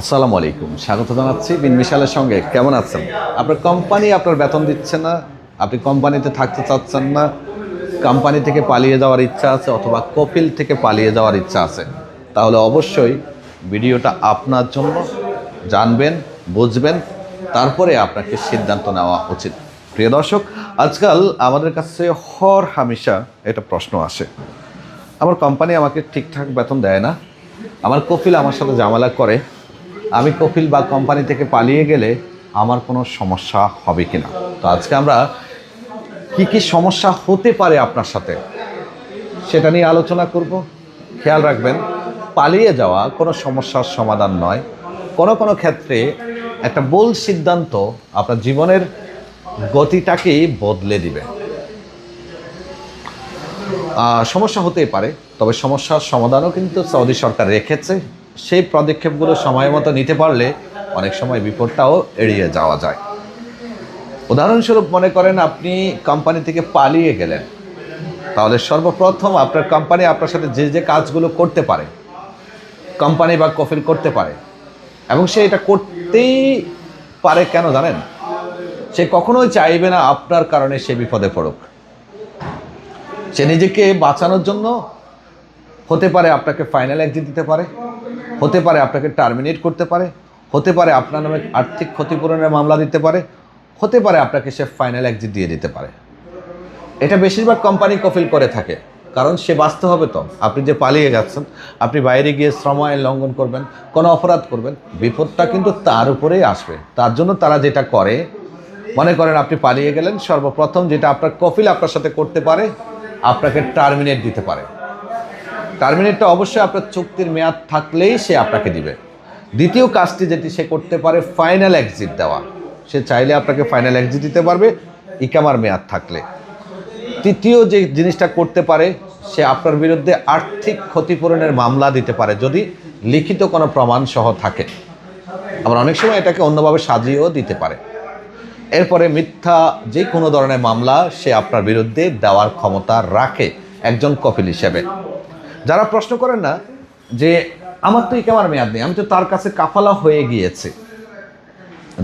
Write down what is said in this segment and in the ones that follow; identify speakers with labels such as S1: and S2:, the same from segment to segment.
S1: আসসালামু আলাইকুম। স্বাগত জানাচ্ছি বিন মিশালের সঙ্গে। কেমন আছেন? আপনার কোম্পানি আপনার বেতন দিচ্ছে না, আপনি কোম্পানিতে থাকতে চাচ্ছেন না কোম্পানি থেকে পালিয়ে যাওয়ার ইচ্ছা আছে অথবা কপিল থেকে পালিয়ে যাওয়ার ইচ্ছা আছে? তাহলে অবশ্যই ভিডিওটা আপনার জন্য, জানবেন, বুঝবেন, তারপরে আপনাকে সিদ্ধান্ত নেওয়া উচিত। প্রিয় দর্শক, আজকাল আমাদের কাছে হর হামেশা এটা প্রশ্ন আসে। আমার কোম্পানি আমাকে ঠিকঠাক বেতন দেয় না, আমার কপিল আমার সাথে ঝামেলা করে আমি কপিল বা কোম্পানি থেকে পালিয়ে গেলে আমার কোনো সমস্যা হবে কিনা? তো আজকে আমরা কি কি সমস্যা হতে পারে আপনার সাথে সেটা নিয়ে আলোচনা করব। খেয়াল রাখবেন, পালিয়ে যাওয়া কোনো সমস্যার সমাধান নয়। কোনো কোনো ক্ষেত্রে একটা ভুল সিদ্ধান্ত আপনার জীবনের গতিটাকেই বদলে দিবে। সমস্যা হতেই পারে, তবে সমস্যার সমাধানও কিন্তু সৌদি সরকার রেখেছে। সেই পদক্ষেপগুলো সময় মতো নিতে পারলে অনেক সময় বিপদটাও এড়িয়ে যাওয়া যায়। উদাহরণস্বরূপ মনে করেন আপনি কোম্পানি থেকে পালিয়ে গেলেন। তাহলে সর্বপ্রথম আপনার কোম্পানি আপনার সাথে যে যে কাজগুলো করতে পারে, কোম্পানি বা কফিল করতে পারে, এবং সে এটা করতেই পারে কেন জানেন? সে কখনোই চাইবে না আপনার কারণে সে বিপদে পড়ুক। সে নিজেকে বাঁচানোর জন্য হতে পারে, আপনাকে ফাইনাল এক্সিট দিতে পারে। হতে পারে আপনাকে টার্মিনেট করতে পারে, হতে পারে আপনার নামে আর্থিক ক্ষতিপূরণের মামলা দিতে পারে, হতে পারে আপনাকে সে ফাইনাল এক্সিট দিয়ে দিতে পারে। এটা বেশিরভাগ কোম্পানি কফিল করে থাকে, কারণ সে বাঁচতে হবে তো। আপনি যে পালিয়ে গেছেন আপনি বাইরে গিয়ে শ্রম আইন লঙ্ঘন করবেন, কোনো অপরাধ করবেন, বিপদটা কিন্তু তার উপরেই আসবে। তার জন্য তারা যেটা করে, মনে করেন আপনি পালিয়ে গেলেন, সর্বপ্রথম যেটা আপনার কফিল আপনার সাথে করতে পারে, আপনাকে টার্মিনেট দিতে পারে। টার্মিনেটটা অবশ্যই আপনার চুক্তির মেয়াদ থাকলেই সে আপনাকে দিবে। দ্বিতীয় কাজটি যেটি সে করতে পারে ফাইনাল এক্সিট দেওয়া। সে চাইলে আপনাকে ফাইনাল এক্সিট দিতে পারবে, ইকামার মেয়াদ থাকলে। তৃতীয় যে জিনিসটা করতে পারে, সে আপনার বিরুদ্ধে আর্থিক ক্ষতিপূরণের মামলা দিতে পারে, যদি লিখিত কোনো প্রমাণ সহ থাকে। আবার অনেক সময় এটাকে অন্যভাবে সাজিয়েও দিতে পারে। এরপরে মিথ্যা যে কোনো ধরনের মামলা সে আপনার বিরুদ্ধে দেওয়ার ক্ষমতা রাখে একজন কপিল হিসেবে। যারা প্রশ্ন করেন না যে, আমার তো এই ইকামার মেয়াদ নেই, আমি তো তার কাছে কাফালা হয়ে গিয়েছে।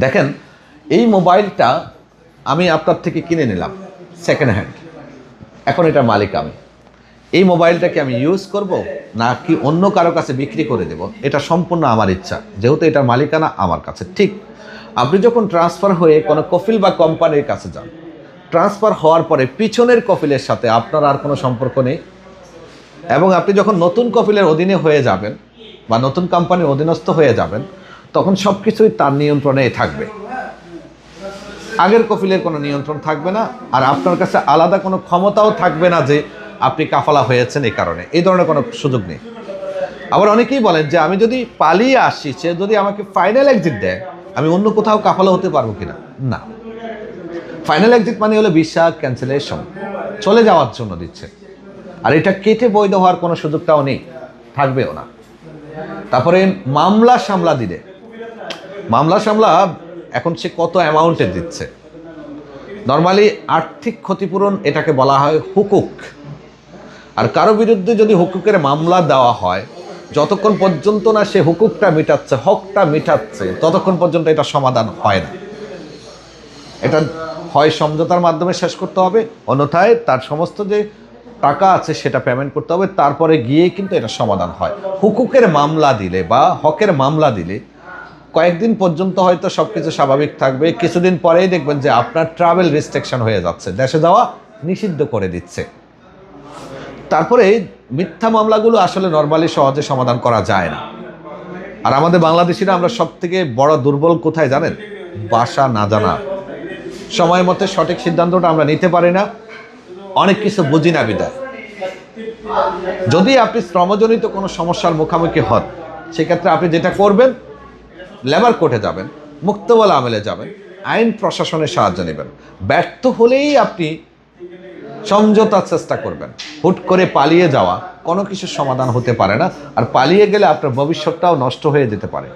S1: দেখেন, এই মোবাইলটা আমি আপনার থেকে কিনে নিলাম সেকেন্ড হ্যান্ড এখন এটা মালিক আমি। এই মোবাইলটাকে আমি ইউজ করব নাকি অন্য কারও কাছে বিক্রি করে দেব? এটা সম্পূর্ণ আমার ইচ্ছা, যেহেতু এটার মালিকানা আমার কাছে। ঠিক, আপনি যখন ট্রান্সফার হয়ে কোনো কফিল বা কোম্পানির কাছে যান ট্রান্সফার হওয়ার পরে পিছনের কফিলের সাথে আপনার আর কোনো সম্পর্ক নেই এবং আপনি যখন নতুন কফিলের অধীনে হয়ে যাবেন বা নতুন কোম্পানির অধীনস্থ হয়ে যাবেন, তখন সব কিছুই তার নিয়ন্ত্রণে থাকবে। আগের কফিলের কোনো নিয়ন্ত্রণ থাকবে না, আর আপনার কাছে আলাদা কোনো ক্ষমতাও থাকবে না যে আপনি কাফালা হয়েছেন এই কারণে। এই ধরনের কোনো সুযোগ নেই। আবার অনেকেই বলেন যে, আমি যদি পালিয়ে আসি, সে যদি আমাকে ফাইনাল এক্সিট দেয়, আমি অন্য কোথাও কাফালা হতে পারব কিনা? না। ফাইনাল এক্সিট মানে হলো বিশ্বাস ক্যান্সেলেশন চলে যাওয়ার জন্য দিচ্ছে। আর এটা কেটে বৈধ হওয়ার কোনো সুযোগটাও নেই, থাকবেও না। তারপরে মামলা সামলা দিলে। মামলা সামলা এখন সে কত অ্যামাউন্টের দিচ্ছে? নর্মালি আর্থিক ক্ষতিপূরণ এটাকে বলা হয় হুকুক। আর কারও বিরুদ্ধে যদি হুকুকের মামলা দেওয়া হয়, যতক্ষণ পর্যন্ত না সে হুকুকটা মিটাচ্ছে, হকটা মিটাচ্ছে, ততক্ষণ পর্যন্ত এটা সমাধান হয় না। এটা হয় সমঝোতার মাধ্যমে শেষ করতে হবে। অন্যথায় তার সমস্ত যে টাকা আছে সেটা পেমেন্ট করতে হবে, তারপরে গিয়ে কিন্তু এটা সমাধান হয়। হুকুকের মামলা দিলে বা হকের মামলা দিলে কয়েকদিন পর্যন্ত হয়তো সব কিছু স্বাভাবিক থাকবে। কিছুদিন পরেই দেখবেন যে আপনার ট্রাভেল রেস্ট্রিকশন হয়ে যাচ্ছে। দেশে যাওয়া নিষিদ্ধ করে দিচ্ছে। তারপরে মিথ্যা মামলাগুলো আসলে নর্মালি সহজে সমাধান করা যায় না। আর আমাদের বাংলাদেশিরা আমরা সব থেকে বড় দুর্বল কোথায় জানেন? বাসা না জানা। সময় মতে সঠিক সিদ্ধান্তটা আমরা নিতে পারি না। অনেক কিছু বুঝি না বিদায়। যদি আপনি শ্রমজনিত কোনো সমস্যার মুখোমুখি হন, সেক্ষেত্রে আপনি যেটা করবেন লেবার কোর্টে যাবেন, মুক্তবল আমেলে যাবেন, আইন প্রশাসনের সাহায্য নেবেন। ব্যর্থ হলেই আপনি সমঝোতার চেষ্টা করবেন। হুট করে পালিয়ে যাওয়া কোনো কিছুর সমাধান হতে পারে না, আর পালিয়ে গেলে আপনার ভবিষ্যৎটাও নষ্ট হয়ে যেতে পারে।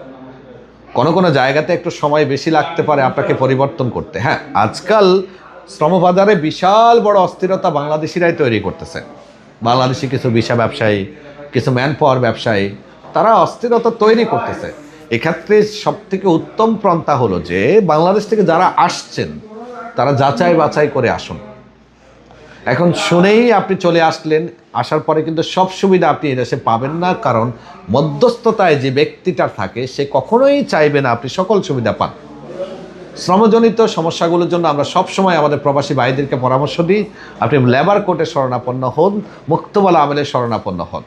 S1: কোনো কোনো জায়গাতে একটু সময় বেশি লাগতে পারে আপনাকে পরিবর্তন করতে। হ্যাঁ আজকাল শ্রমবাজারে বিশাল বড় অস্থিরতা বাংলাদেশিরাই তৈরি করতেছে। বাংলাদেশি কিছু ভিসা ব্যবসায়ী, কিছু ম্যান পাওয়ার ব্যবসায়ী, তারা অস্থিরতা তৈরি করতেছে। এক্ষেত্রে সব থেকে উত্তম পন্থা হলো যে, বাংলাদেশ থেকে যারা আসছেন, তারা যাচাই বাছাই করে আসুন। এখন শুনেই আপনি চলে আসলেন, আসার পরে কিন্তু সব সুবিধা আপনি এদেশে পাবেন না, কারণ মধ্যস্থতায় যে ব্যক্তিটা থাকে, সে কখনোই চাইবে না আপনি সকল সুবিধা পান। শ্রমজনিত সমস্যাগুলোর জন্য আমরা সবসময় আমাদের প্রবাসী ভাইদেরকে পরামর্শ দিই। আপনি লেবার কোর্টে শরণাপন্ন হন, মুক্তবালা আমলে শরণাপন্ন হন।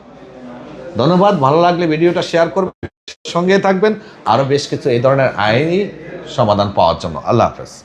S1: ধন্যবাদ, ভালো লাগলে ভিডিওটা শেয়ার করবেন, সঙ্গে থাকবেন। আরও বেশ কিছু এই ধরনের আইনি সমাধান পাওয়ার জন্য। আল্লাহ হাফেজ।